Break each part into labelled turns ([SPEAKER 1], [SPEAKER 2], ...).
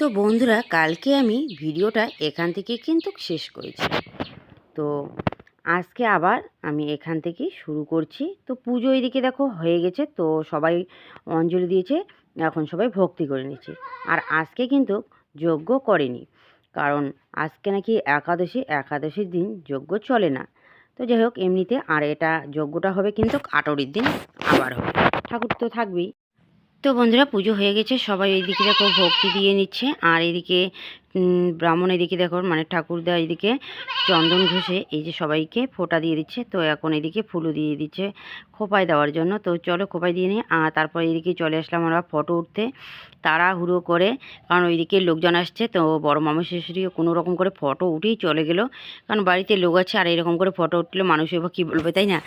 [SPEAKER 1] তো বন্ধুরা, কালকে আমি ভিডিওটা এখান থেকে কিন্তু শেষ করেছি। তো আজকে আবার আমি এখান থেকে শুরু করছি। তো পুজো এদিকে দেখো হয়ে গেছে, তো সবাই অঞ্জলি দিয়েছে, এখন সবাই ভক্তি করে নিচ্ছে। আর আজকে কিন্তু যজ্ঞ করেনি, কারণ আজকে নাকি একাদশী, একাদশীর দিন যজ্ঞ চলে না। তো যাই হোক, এমনিতে আর এটা যজ্ঞটা হবে কিন্তু আটরির দিন, আবার হবে। ঠাকুর তো থাকবেই। তো বন্ধুরা পুজো হয়ে গেছে সবাই এইদিকে দেখো ভক্তি দিয়ে নিচ্ছে আর এদিকে ব্রাহ্মণ এদিকে দেখো মানে ঠাকুরদা এদিকে, চন্দন ঘষে এই যে সবাইকে ফোঁটা দিয়ে দিচ্ছে, তো এখন এদিকে ফুলও দিয়ে দিচ্ছে খোপায় দেওয়ার জন্য। তো চলো খোপায় দিয়ে নিই, আর তারপর এদিকে চলে আসলাম আমরা ফটো উঠতে, তাড়াহুড়ো করে, কারণ ওইদিকে লোকজন আসছে, তো বড় মামা শেষরিও কোনো রকম করে ফটো উঠেই চলে গেলো। কারণ বাড়িতে লোক আছে, আর এরকম করে ফটো উঠলে মানুষ এবার কী বলবে, তাই না?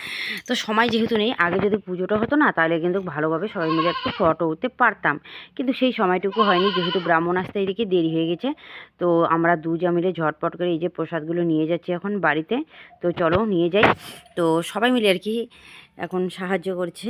[SPEAKER 1] তো সময় যেহেতু নেই, আগে যদি পুজোটা হতো না, তাহলে কিন্তু ভালোভাবে সবাই মিলে একটু ফটো উঠতে পারতাম। কিন্তু সেই সময়টুকু হয়নি, যেহেতু ব্রাহ্মণ আসতে এদিকে দেরি হয়ে গেছে তো আমরা দুজা মিলে ঝটপট করে এই যে প্রসাদগুলো নিয়ে যাচ্ছি এখন বাড়িতে। তো চলো নিয়ে যাই। তো সবাই মিলে আর কি এখন সাহায্য করছে।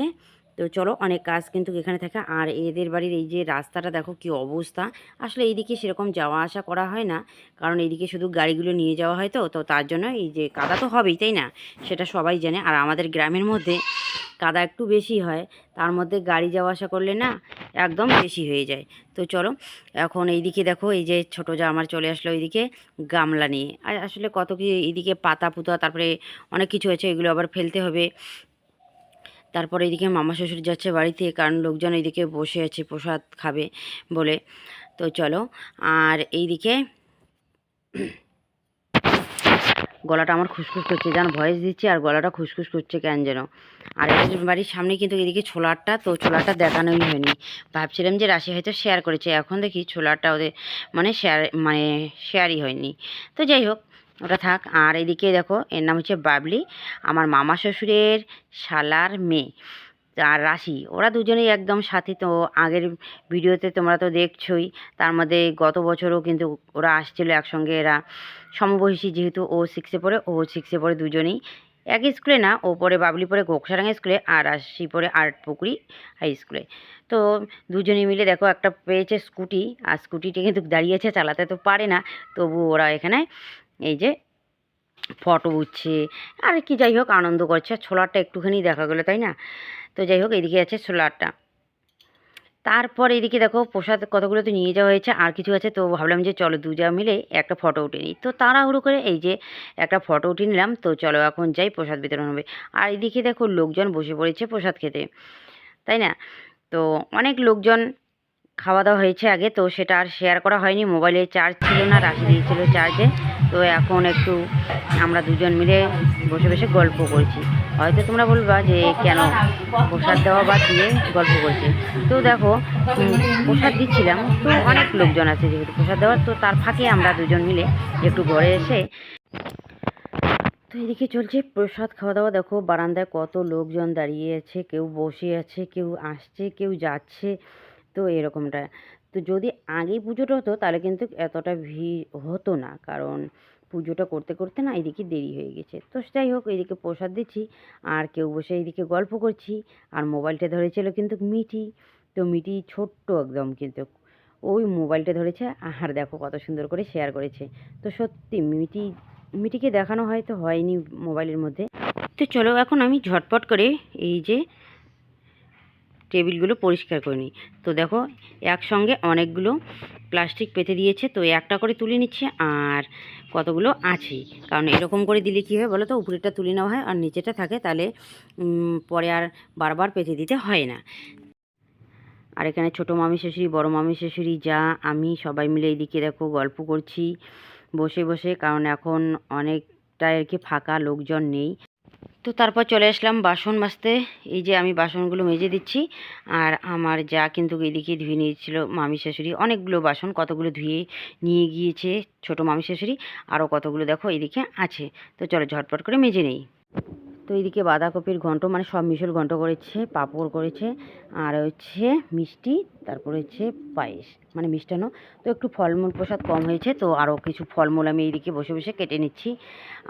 [SPEAKER 1] তো চলো অনেক কাজ কিন্তু এখানে থাকে। আর এদের বাড়ির এই যে রাস্তাটা দেখো কি অবস্থা। আসলে এইদিকে সেরকম যাওয়া আসা করা হয় না। কারণ এইদিকে শুধু গাড়িগুলো নিয়ে যাওয়া হয় তো তো তার জন্য এই যে কাদা তো হবেই, তাই না? সেটা সবাই জানে। আর আমাদের গ্রামের মধ্যে কাদা একটু বেশি হয়। তার মধ্যে গাড়ি যাওয়া আসা করলে না একদম বেশি হয়ে যায়। তো চলো, এখন এইদিকে দেখো এই যে ছোটো যা আমার চলে আসলো এইদিকে গামলা নিয়ে। আর আসলে কত কি এইদিকে পাতা পুতা তারপরে অনেক কিছু আছে, এগুলো আবার ফেলতে হবে। তারপরে এদিকে মামা শ্বশুর যাচ্ছে বাড়িতে, কারণ লোকজন এইদিকে বসে আছে, প্রসাদ খাবে বলে। তো চলো, আর এইদিকে গলাটা আমার খুসখুস করছে যেন ভয়েস দিচ্ছে আর গলাটা খুসখুস করছে কেন যেন। আর বাড়ির সামনে কিন্তু এদিকে ছোলারটা, তো ছোলারটা দেখানোই হয়নি। ভাবছিলাম যে রাশি হয়তো শেয়ার করেছে, এখন দেখি ছোলারটা ওদের মানে শেয়ার মানে শেয়ারই হয়নি। তো যাই হোক ওটা থাক। আর এদিকে দেখো, এর নাম হচ্ছে বাবলি। আমার মামা শ্বশুরের শালার মেয়ে আর রাশি। ওরা দুজনেই একদম সাথী। তো আগের ভিডিওতে তোমরা তো দেখছই। তার মধ্যে গত বছরও কিন্তু ওরা আসছিল একসঙ্গে। এরা সমবয়সী যেহেতু ও সিক্সে পড়ে, ও সিক্সে পড়ে দুজনেই। এক স্কুলে না, ও পরে বাবলি পরে গোকসারাঙ্গা স্কুলে আর রাশি পরে আর্ট পুকুরি হাই স্কুলে। তো দুজনে মিলে দেখো একটা পেয়েছে স্কুটি। আর স্কুটিটি কিন্তু দাঁড়িয়েছে চালাতে তো পারে না। তবু ওরা এখানে এই যে ফটো উঠছে, আর কি যাই হোক আনন্দ করছে ছোলারটা একটুখানি দেখা গেলো, তাই না? তো যাই হোক এদিকে আছে ছোলারটা। তারপর এদিকে দেখো প্রসাদ কতগুলো তো নিয়ে যাওয়া হয়েছে, আর কিছু আছে, তো ভাবলাম যে চলো দুজা মিলে একটা ফটো উঠে নিই। তো তাড়াহুড়ো করে এই যে একটা ফটো উঠে নিলাম, তো চলো এখন যাই প্রসাদ বিতরণ হবে। আর এদিকে দেখো লোকজন বসে পড়েছে প্রসাদ খেতে, তাই না? তো অনেক লোকজন খাওয়া দাওয়া হয়েছে আগে, তো সেটা আর শেয়ার করা হয়নি। মোবাইলে চার্জ ছিল না রাখি দিয়েছিল চার্জে তো এখন একটু আমরা দুজন মিলে বসে বসে গল্প করছি। হয়তো তোমরা বলবা যে কেন প্রসাদ দেওয়া বাদ দিয়ে গল্প করছি? তো দেখো প্রসাদ দিচ্ছিলাম। তো অনেক লোকজন আছে যেহেতু প্রসাদ দেওয়ার, তো তার ফাঁকে আমরা দুজন মিলে একটু ঘরে এসে তো এদিকে চলছে প্রসাদ খাওয়া দাওয়া দেখো, বারান্দায় কত লোকজন দাঁড়িয়ে আছে, কেউ বসে আছে, কেউ আসছে, কেউ যাচ্ছে। তো এরকমটা। তো যদি আগেই পুজোটা হতো, তাহলে কিন্তু এতটা ভিড় হতো না। কারণ পুজোটা করতে করতে না এদিকে দেরি হয়ে গেছে। তো যাই হোক, এদিকে প্রসাদ দিচ্ছি, আর কেউ বসে এদিকে গল্প করছি, আর মোবাইলটা ধরেছিল কিন্তু মিটি তো মিটি ছোট্ট একদম কিন্তু। ওই মোবাইলটা ধরেছে, আর দেখো কত সুন্দর করে শেয়ার করেছে। তো সত্যি মিটি মিটিকে দেখানো হয়তো হয়নি মোবাইলের মধ্যে। তো চলো এখন আমি ঝটপট করে এই যে টেবিলগুলো পরিষ্কার করে নিই। তো দেখো, একসঙ্গে অনেকগুলো প্লাস্টিক পেতে দিয়েছে। তো একটা করে তুলে নিচ্ছে আর কতগুলো আছে? কারণ এরকম করে দিলে কী হয় বলো তো? উপরেরটা তুলে নেওয়া হয় আর নিচেটা থাকে, তাহলে পরে আর বারবার পেতে দিতে হয় না। আর এখানে ছোটো মামি শাশুড়ি, বড় মামি শাশুড়ি, যা, আমি সবাই মিলে এইদিকে দেখো গল্প করছি। বসে বসে, কারণ এখন অনেকটা আর কি ফাঁকা, লোকজন নেই। তো তারপর চলে আসলাম বাসন মাজতে। এই যে আমি বাসনগুলো মেজে দিচ্ছি, আর আমার যা কিন্তু এদিকে ধুয়ে নিয়েছিল মামি শাশুড়ি। অনেকগুলো বাসন, কতগুলো ধুয়ে নিয়ে গিয়েছে ছোট মামি শাশুড়ি, আরও কতগুলো দেখো এদিকে আছে। তো চলো ঝটপট করে মেজে নেই। তো এইদিকে বাঁধাকপির ঘন্ট মানে সব মিশল ঘন্ট করেছে, পাঁপড় করেছে, আর হচ্ছে মিষ্টি, তারপরে হচ্ছে পায়েস মানে মিষ্টান্ন। তো একটু ফলমূল প্রসাদ কম হয়েছে, তো আরও কিছু ফলমূল আমি এইদিকে বসে বসে কেটে নিচ্ছি।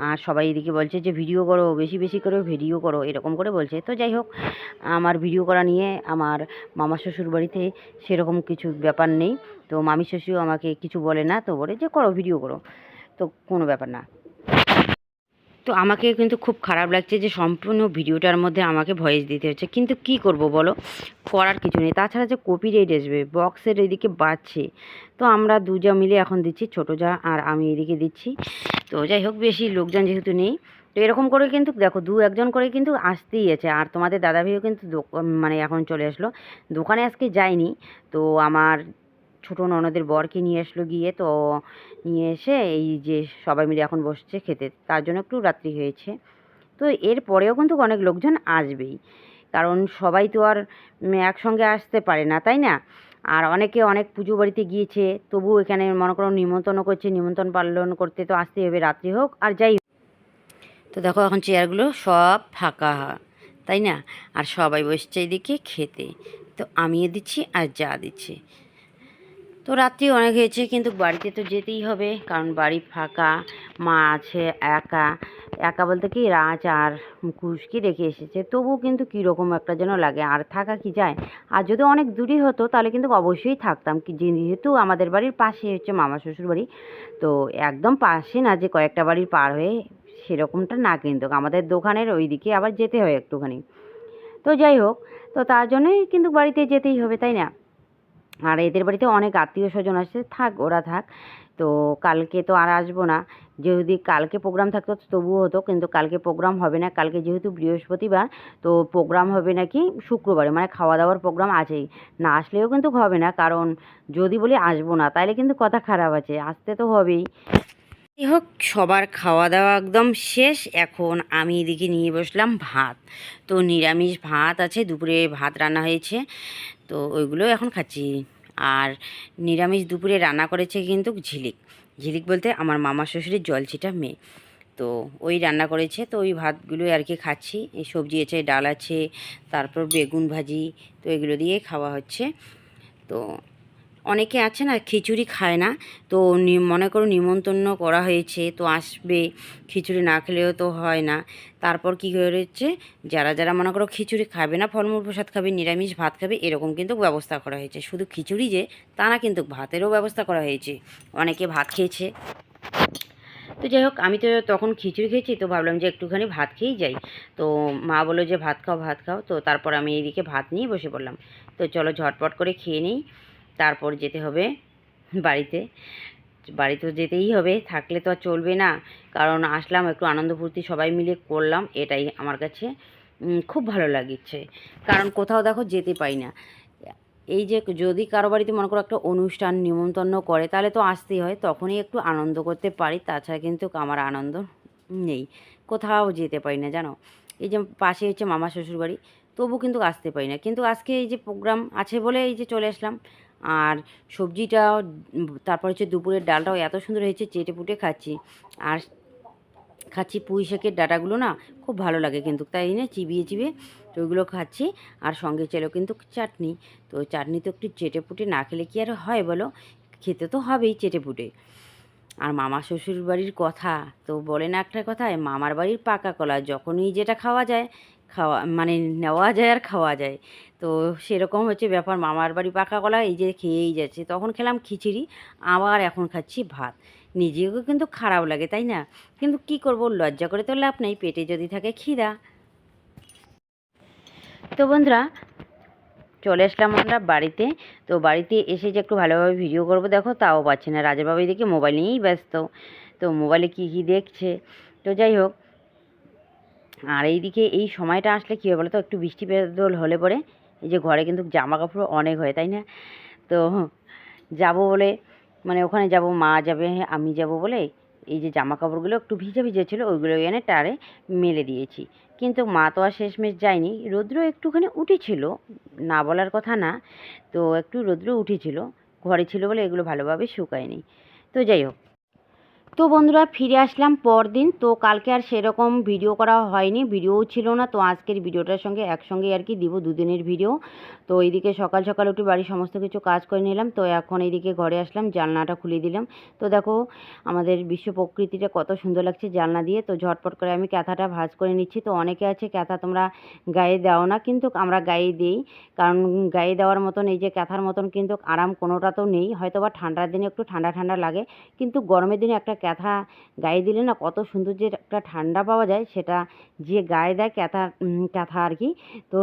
[SPEAKER 1] আর সবাই এদিকে বলছে যে, ভিডিও করো, বেশি বেশি করে ভিডিও করো, এরকম করে বলছে। তো যাই হোক, আমার ভিডিও করা নিয়ে আমার মামা শ্বশুর বাড়িতে সেরকম কিছু ব্যাপার নেই। তো মামি শ্বশুর আমাকে কিছু বলে না, তো বলে যে, করো, ভিডিও করো। তো কোনো ব্যাপার না। তো আমাকে কিন্তু খুব খারাপ লাগছে যে সম্পূর্ণ ভিডিওটার মধ্যে আমাকে ভয়েস দিতে হচ্ছে। কিন্তু কি করব বলো? করার কিছু নেই। তাছাড়া যে কপি রেট আসবে বক্সের এদিকে বাড়ছে। তো আমরা দুজা মিলে এখন দিচ্ছি, ছোটো যা আর আমি এদিকে দিচ্ছি। তো যাই হোক, বেশি লোকজন যেহেতু নেই, তো এরকম করে কিন্তু দেখো, দু একজন করে কিন্তু আসতেই আছে। আর তোমাদের দাদা ভাইও কিন্তু মানে এখন চলে আসলো। দোকানে আজকে যায়নি। তো আমার ছোটো ননদের বরকে নিয়ে আসলো গিয়ে। তো নিয়ে এসে এই যে সবাই মিলে এখন বসছে খেতে, তার জন্য একটু রাত্রি হয়েছে। তো এর পরেও কিন্তু অনেক লোকজন আসবেই। কারণ সবাই তো আর একসঙ্গে আসতে পারে না, তাই না? আর অনেকে অনেক পুজো বাড়িতে গিয়েছে তবু এখানে মনে করো নিমন্ত্রণ করছে, নিমন্ত্রণ পালন করতে তো আসতেই হবে রাত্রি হোক, আর যাই। তো দেখো এখন চেয়ারগুলো সব ফাঁকা, তাই না? আর সবাই বসছে এদিকে খেতে। তো আমিও দিচ্ছি আর যা দিচ্ছে। তো রাত্রি অনেক হয়েছে, কিন্তু বাড়িতে তো যেতেই হবে, কারণ বাড়ি ফাঁকা, মা আছে একা। একা বলতে কি রাজ আর কুশকি রেখে এসেছে, তবুও কিন্তু কীরকম একটা যেন লাগে, আর থাকা কি যায়? আর যদি অনেক দূরই হতো, তাহলে কিন্তু অবশ্যই থাকতাম, কি যেহেতু আমাদের বাড়ির পাশে হচ্ছে মামা শ্বশুর বাড়ি, তো একদম পাশে না যে কয়েকটা বাড়ির পার হয়ে সেরকমটা না কিন্তু, আমাদের দোকানের ওই দিকে আবার যেতে হয় একটুখানি। তো যাই হোক, তো তার জন্যই কিন্তু বাড়িতে যেতেই হবে, তাই না? আর এদের বাড়িতে অনেক আত্মীয় স্বজন আসছে থাক, ওরা থাক। তো কালকে তো আর আসব না। যদি কালকে প্রোগ্রাম থাকতো তবুও হতো, কিন্তু কালকে প্রোগ্রাম হবে না। কালকে যেহেতু বৃহস্পতিবার, তো প্রোগ্রাম হবে নাকি শুক্রবারে? মানে খাওয়া দাওয়ার প্রোগ্রাম আছেই। না আসলেও কিন্তু হবে না, কারণ যদি বলি আসব না তাহলে কিন্তু কথা খারাপ আছে। আসতে তো হবেই। যাই হোক, সবার খাওয়া দাওয়া একদম শেষ। এখন আমি এদিকে নিয়ে বসলাম ভাত। তো নিরামিষ ভাত আছে, দুপুরে ভাত রান্না হয়েছে। তো ওইগুলো এখন খাচ্ছি। আর নিরামিষ দুপুরে রান্না করেছে কিন্তু ঝিলিক। ঝিলিক বলতে আমার মামা শ্বশুরের জলছিটা মেয়ে। তো ওই রান্না করেছে, তো ওই ভাতগুলোই আর কি খাচ্ছি। এই সবজি আছে, ডাল আছে, তারপর বেগুন ভাজি, তো এগুলো দিয়ে খাওয়া হচ্ছে। তো অনেকে আছে না খিচুড়ি খায় না, তো মনে করো নিমন্ত্রণ করা হয়েছে, তো আসবে, খিচুড়ি না খেলেও তো হয় না। তারপর কী হয়েছে, যারা যারা মনে করো খিচুড়ি খাবে না, ফলমূল প্রসাদ খাবে, নিরামিষ ভাত খাবে, এরকম কিন্তু ব্যবস্থা করা হয়েছে। শুধু খিচুড়ি যে, তা না কিন্তু ভাতেরও ব্যবস্থা করা হয়েছে। অনেকে ভাত খেয়েছে। তো যাই হোক, আমি তো তখন খিচুড়ি খেয়েছি, তো ভাবলাম যে একটুখানি ভাত খেয়েই যাই। তো মা বলল যে, ভাত খাও ভাত খাও। তো তারপর আমি এইদিকে ভাত নিয়ে বসে পড়লাম। তো চলো ঝটপট করে খেয়ে নিই। তারপর যেতে হবে বাড়িতে। বাড়িতে যেতেই হবে, থাকলে তো আর চলবে না। কারণ আসলাম, একটু আনন্দ ফুর্তি সবাই মিলে করলাম, এটাই আমার কাছে খুব ভালো লাগিচ্ছে কারণ কোথাও দেখো যেতে পাই না। এই যে যদি কারও বাড়িতে মনে করো একটা অনুষ্ঠান নিমন্ত্রণ করে, তাহলে তো আসতেই হয়, তখনই একটু আনন্দ করতে পারি, তাছাড়া কিন্তু আমার আনন্দ নেই। কোথাও যেতে পারি না, জানো? এই যে পাশে হচ্ছে মামা শ্বশুর বাড়ি তবু কিন্তু আসতে পারি না। কিন্তু আজকে এই যে প্রোগ্রাম আছে বলে এই যে চলে আসলাম আর সবজিটা তারপর হচ্ছে দুপুরের ডালটাও এত সুন্দর হয়েছে, চেটে পুটে খাচ্ছি। আর খাচ্ছি পুঁই শাকের ডাটাগুলো না, খুব ভালো লাগে কিন্তু, তাই না? চিবিয়ে চিবিয়ে তো ওইগুলো খাচ্ছি। আর সঙ্গে ছিল কিন্তু চাটনি, তো চাটনি তো একটু চেটে পুটে না খেলে কি আর হয় বলো? খেতে তো হবেই চেটে পুটে। আর মামা শ্বশুর বাড়ির কথা, তো বলে না একটা কথায়, মামার বাড়ির পাকা কলা, যখনই যেটা খাওয়া যায় খাওয়া মানে নেওয়া যায় আর খাওয়া যায়। তো সেরকম হচ্ছে ব্যাপার। মামার বাড়ি পাকা কলা এই যে খেয়েই যাচ্ছে। তখন খেলাম খিচুড়ি, আবার এখন খাচ্ছি ভাত। নিজেকেও কিন্তু খারাপ লাগে, তাই না? কিন্তু কি করব? লজ্জা করে তো লাভ নেই। পেটে যদি থাকে খিদা। তো বন্ধুরা, চলে আসলাম আমরা বাড়িতে। তো বাড়িতে এসে যে একটু ভালোভাবে ভিডিও করব, দেখো তাও পাচ্ছি না। রাজাবাবু এদিকে মোবাইল নিয়েই ব্যস্ত। তো মোবাইলে কী কী দেখছে? তো যাই হোক আর এইদিকে এই সময়টা আসলে কী হয় বলো তো একটু বৃষ্টি পেদল হলে পরে এই যে ঘরে কিন্তু জামা কাপড় অনেক হয়, তাই না? তো যাব বলে মানে ওখানে যাব, মা যাবে, আমি যাব বলে এই যে জামা কাপড়গুলো একটু ভিজে ভিজে ছিল, ওইগুলো এনে টারে মেলে দিয়েছি। কিন্তু মা তো আর শেষমেশ যায়নি। রৌদ্র একটুখানি উঠেছিল, না বলার কথা না, তো একটু রৌদ্র উঠেছিল, ঘরে ছিল বলে এগুলো ভালোভাবে শুকায়নি। তো যাই হোক তো বন্ধুরা ফিরে আসলাম পরদিন। তো কালকে আর সেরকম ভিডিও করা হয়নি ভিডিও ছিল না। তো আজকের ভিডিওটার সঙ্গে একসঙ্গে আর কি দিব দুদিনের ভিডিও তো এইদিকে সকাল সকাল উঠে বাড়ির সমস্ত কিছু কাজ করে নিলাম। তো এখন এইদিকে ঘরে আসলাম, জানলাটা খুলে দিলাম। তো দেখো, আমাদের বিশ্ব প্রকৃতিটা কত সুন্দর লাগছে জানলা দিয়ে। তো ঝটপট করে আমি ক্যাথাটা ভাজ করে নিচ্ছি। তো অনেকে আছে, ক্যাথা তোমরা গায়ে দাও না, কিন্তু আমরা গায়ে দিই। কারণ গায়ে দেওয়ার মতন, এই যে ক্যাথার মতন কিন্তু আরাম কোনোটা তো নেই। হয়তো বা ঠান্ডার দিনে একটু ঠান্ডা ঠান্ডা লাগে, কিন্তু গরমের দিনে একটা ক্যাথা গায়ে দিলে না কত সুন্দর যে একটা ঠান্ডা পাওয়া যায় সেটা যে গায়ে দেয় ক্যাথা ক্যাথা আর কি। তো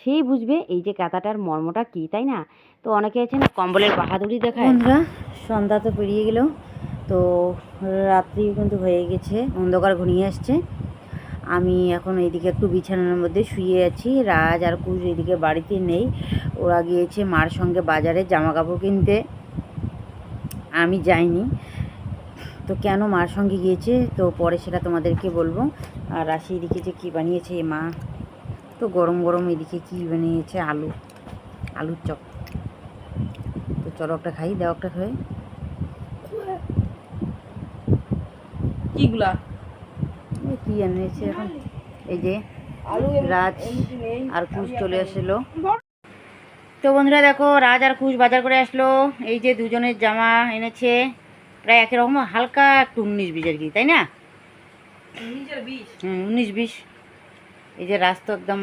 [SPEAKER 1] সেই বুঝবে এই যে ক্যাথাটার মর্মটা কী, তাই না? তো অনেকে আছে না কম্বলের বাহাদুরি দেখায়। বন্ধুরা, সন্ধ্যা তো পেরিয়ে গেল। তো রাত্রি কিন্তু হয়ে গেছে, অন্ধকার ঘনিয়ে আসছে। আমি এখন এইদিকে একটু বিছানার মধ্যে শুয়ে আছি। রাজ আর কুশ এইদিকে বাড়িতে নেই। ওরা গিয়েছে মার সঙ্গে বাজারে জামা কাপড় কিনতে। আমি যাইনি। তো কেন মার সঙ্গে গিয়েছে? তো পরে সেটা তোমাদেরকে বলব। আর রাশি এদিকে যে কী বানিয়েছে এ মা। তো গরম গরম এদিকে কী বানিয়েছে? আলু। আলুর চপ। তো চলো একটা খাই দাও একটা খাই
[SPEAKER 2] কিগুলা?
[SPEAKER 1] কী এনেছে এখন? এই যে রাজ আর কুশ চলে আসলো। তো বন্ধুরা দেখো রাজ আর কুশ বাজার করে আসলো। এই যে দুজনের জামা এনেছে। প্রায় একই রকম হালকা একটু উনিশ বিশ আর কি তাই না? হুম উনিশ বিশ। এই যে রাস্তা একদম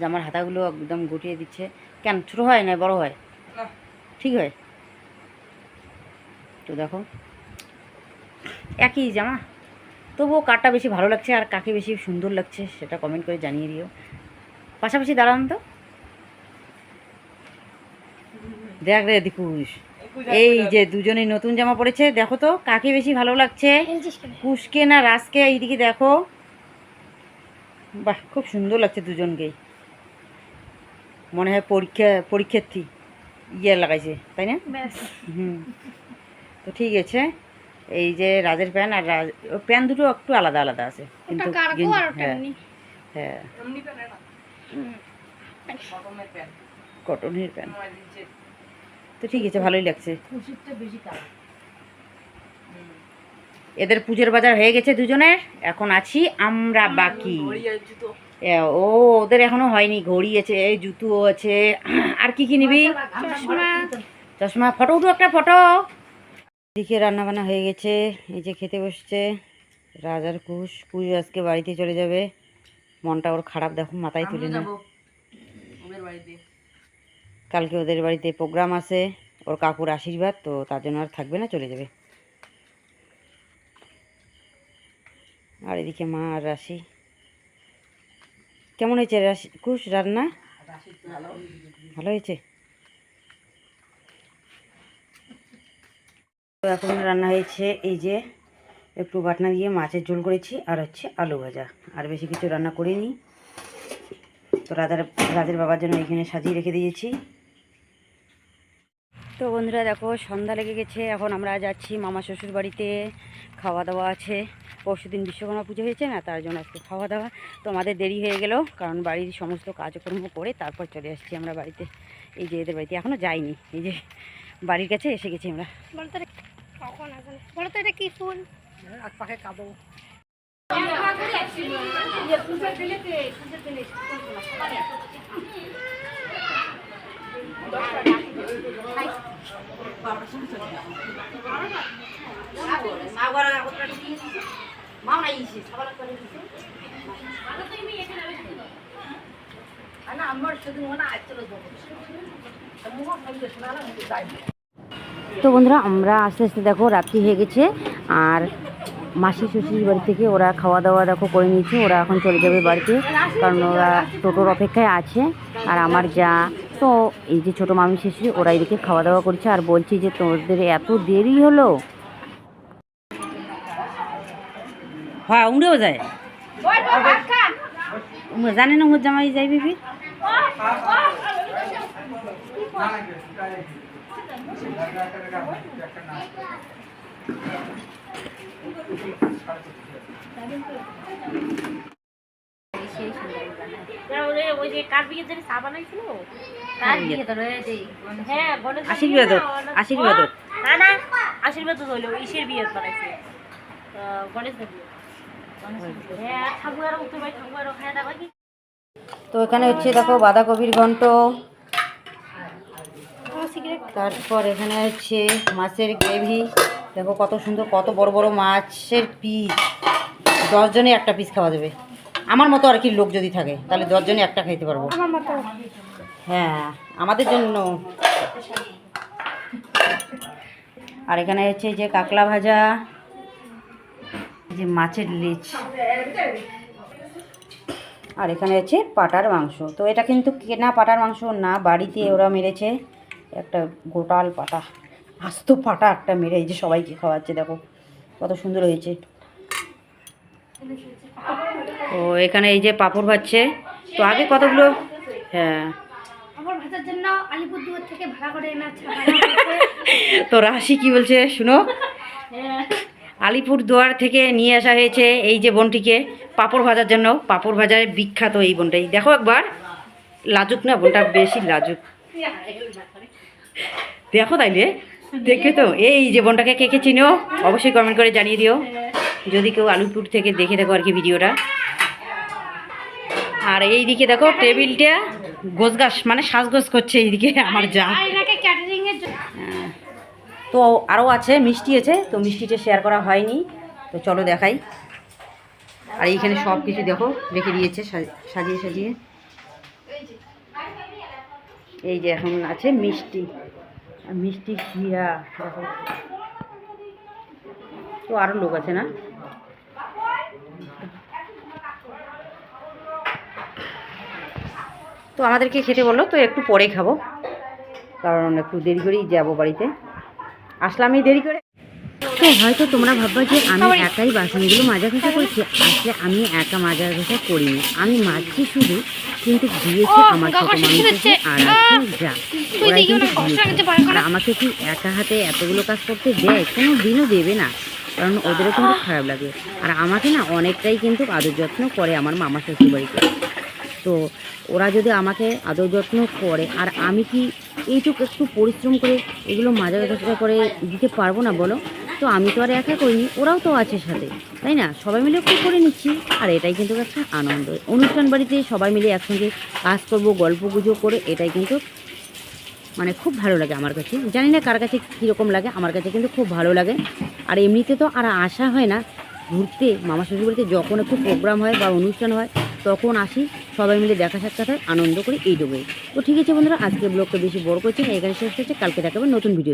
[SPEAKER 1] জামার হাতাগুলো একদম গুটিয়ে দিচ্ছে। কেন ছোটো হয় না বড় হয়? ঠিক হয়? তো দেখো একই জামা। তবুও কারটা বেশি ভালো লাগছে আর কাকে বেশি সুন্দর লাগছে সেটা কমেন্ট করে জানিয়ে দিও। পাশাপাশি দাঁড়ান তো। দেখ রে দিকুশ এই যে দুজনে নতুন জামা পড়েছে দেখো তো কাকে বেশি ভালো লাগছে? কুশকে না রাসকে এইদিকে দেখো। বাহ খুব সুন্দর লাগছে দুজনকেই মনে হয় পরীক্ষা পরীক্ষার্থী ইয়ে লাগাইছে তাই না? হুম। তো ঠিক আছে এই যে রাজের প্যান্ট আর রাজ ওর প্যান্ট দুটো একটু আলাদা আলাদা আছে। কিন্তু হ্যাঁ হ্যাঁ।
[SPEAKER 2] প্যান কটনের প্যান
[SPEAKER 1] কটনের প্যান্ট
[SPEAKER 2] আমার নিচে
[SPEAKER 1] তো ঠিক আছে ভালোই লাগছে। এদের পুজোর বাজার হয়ে গেছে দুজনের এখন আছি আমরা বাকি।
[SPEAKER 2] জুতো।
[SPEAKER 1] এ, ও ওদের এখনও হয়নি ঘড়ি আছে জুতো আছে। আর কি কি নিবি? চশমা ফটো উঠো একটা ফটো। এদিকে রান্না বান্না হয়ে গেছে এই যে খেতে বসছে রাজার কুশ কুশ আজকে বাড়িতে চলে যাবে। মনটা ওর খারাপ দেখো মাথায় তুলে না।
[SPEAKER 2] বাড়িতে।
[SPEAKER 1] কালকে ওদের বাড়িতে প্রোগ্রাম আছে, ওর কাকুর আশীর্বাদ, তো তার জন্য আর থাকবে না, চলে যাবে। আর এদিকে মা আর রাশি। কেমন হয়েছে রাশি? খুশ? রান্না? ভালো হয়েছে? তো এখন রান্না হয়েছে এই যে একটু বাটনা দিয়ে মাছের ঝোল করেছি, আর হচ্ছে আলু ভাজা। আর বেশি কিছু রান্না করিনি। তো রাজার রাজের বাবার জন্য এখানে সাজিয়ে রেখে দিয়েছি। তো বন্ধুরা দেখো সন্ধ্যা লেগে গেছে। এখন আমরা যাচ্ছি মামা শ্বশুর বাড়িতে। খাওয়া দাওয়া আছে। পরশু দিন বিশ্বকর্মা পুজো হয়েছে না তার জন্য আজকে খাওয়া দাওয়া। তো আমাদের দেরি হয়ে গেল কারণ বাড়ির সমস্ত কাজকর্ম করে তারপর চলে আসছি আমরা বাড়িতে। এই যে এদের বাড়িতে এখনও যাইনি। এই যে বাড়ির কাছে এসে গেছি আমরা।
[SPEAKER 3] বলতো এটা কখন আসলে? বলতো এটা কি ফুল?
[SPEAKER 1] তো বন্ধুরা, আমরা আস্তে আস্তে দেখো, রাত্রি হয়ে গেছে, আর মাসি শ্বশুর বাড়ি থেকে ওরা খাওয়া দাওয়া দেখো করে নিয়েছে। ওরা এখন চলে যাবে বাড়িতে, কারণ ওরা টোটোর অপেক্ষায় আছে। আর আমার যা তো এই যে ছোটো মামি শ্বশুর ওরা এদিকে খাওয়া দাওয়া করছে আর বলছি যে, তোদের এত দেরি হলো? হ্যাঁ উমরেও যায়। জানে না ওর জামাই যাইবে ফির
[SPEAKER 3] ওই যে কার বিয়ের জন্য চা বানাইছিল?
[SPEAKER 1] কার বিয়ে
[SPEAKER 3] তোর হ্যাঁ গণেশ
[SPEAKER 1] আশীর্বাদত আশীর্বাদত
[SPEAKER 3] না না আশীর্বাদ হইল ইসের বিয়ে বানাইছে। আহ, গণেশ হ্যাঁ খায় দাবা কি।
[SPEAKER 1] তো এখানে হচ্ছে দেখো বাঁধাকপির ঘন্ট। তারপর এখানে হচ্ছে মাছের গ্রেভি। দেখো কত সুন্দর কত বড় বড় মাছের পিস। দশজনে একটা পিস খাওয়া যাবে আমার মতো আর কি লোক যদি থাকে তাহলে দশজনে একটা খাইতে পারব। হ্যাঁ আমাদের জন্য। আর এখানে হচ্ছে যে কাকলা ভাজা যে মাছের লিচ আর এখানে হচ্ছে পাটার মাংস। তো এটা কিন্তু কেনা পাটার মাংস না বাড়িতে ওরা মেরেছে। একটা গোটাল পাটা আস্ত পাটা একটা মেরে এই যে সবাইকে খাওয়াচ্ছে দেখো। কত সুন্দর হয়েছে। তো এখানে এই যে পাঁপড় ভাজছে। তো আগে কতগুলো? হ্যাঁ। তো রাশি কি বলছে শুনো? আলিপুর দুয়ার থেকে নিয়ে আসা হয়েছে এই যে বনটিকে পাপড় ভাজার জন্য। পাঁপড় ভাজার বিখ্যাত এই বোনটাই। দেখো একবার। লাজুক না বোনটা বেশি লাজুক। দেখো তাইলে। দেখে তো? এই যে বোনটাকে কে কে চিনো? অবশ্যই কমেন্ট করে জানিয়ে দিও। যদি কেউ আলুপুর থেকে দেখে দেখো আর কি ভিডিওটা। আর এই দিকে দেখো টেবিলটা গোছগাছ মানে সাজগোজ করছে এইদিকে আমার যা। তো আরও আছে মিষ্টি আছে তো মিষ্টিটা শেয়ার করা হয়নি। তো চলো দেখাই। আর এইখানে সব কিছু দেখো রেখে দিয়েছে সাজিয়ে সাজিয়ে। এই যে এখন আছে মিষ্টি। মিষ্টি ঘিয়া তো আরও লোক আছে না? তো আমাদেরকে খেতে বলল, তো একটু পরে খাব। কারণ একটু দেরি করেই যাব বাড়িতে। আসলামই দেরি করে। তো হয়তো তোমরা ভাববা যে আমি একাই বাসনগুলো মাজা ঘষা করছি আসলে আমি একা মাজা ঘষা করিনি। আমি মাজছি শুধু কিন্তু দিয়েছে আমার ছোট মানুষকে আর যা। ওরাই কিন্তু দিয়েছে। আর আমাকে কি একা হাতে এতগুলো কাজ করতে দেয়? কোনো দিনও দেবে না। কারণ ওদেরও কিন্তু খারাপ লাগে। আর আমাকে না অনেকটাই কিন্তু আদর যত্ন করে আমার মামা শ্বশুর বাড়িতে তো ওরা যদি আমাকে আদর যত্ন করে আর আমি কি এইটুকু একটু পরিশ্রম করে এগুলো মাজা করে দিতে পারব না বলো? তো আমি তো আর একা করিনি, ওরাও তো আছে সাথে, তাই না? সবাই মিলে একটু করে নিচ্ছি। আর এটাই কিন্তু একটা আনন্দ। অনুষ্ঠান বাড়িতে সবাই মিলে একসঙ্গে কাজ করব, গল্প গুজব করে, এটাই কিন্তু মানে খুব ভালো লাগে আমার কাছে। জানি না কার কাছে কীরকম লাগে, আমার কাছে কিন্তু খুব ভালো লাগে। আর এমনিতে তো আর আসা হয় না। ঘুরতে, মামা শ্বশুর বাড়িতে যখন একটু প্রোগ্রাম হয় বা অনুষ্ঠান হয়, তখন আসি, সবাই মিলে দেখা সাক্ষাৎ হয়, আনন্দ করে, এই এইটুকুই তো ঠিক আছে বন্ধুরা আজকে ব্লগটা বেশি বড় করছি এখানে শেষ হচ্ছে কালকে দেখাবেন নতুন ভিডিও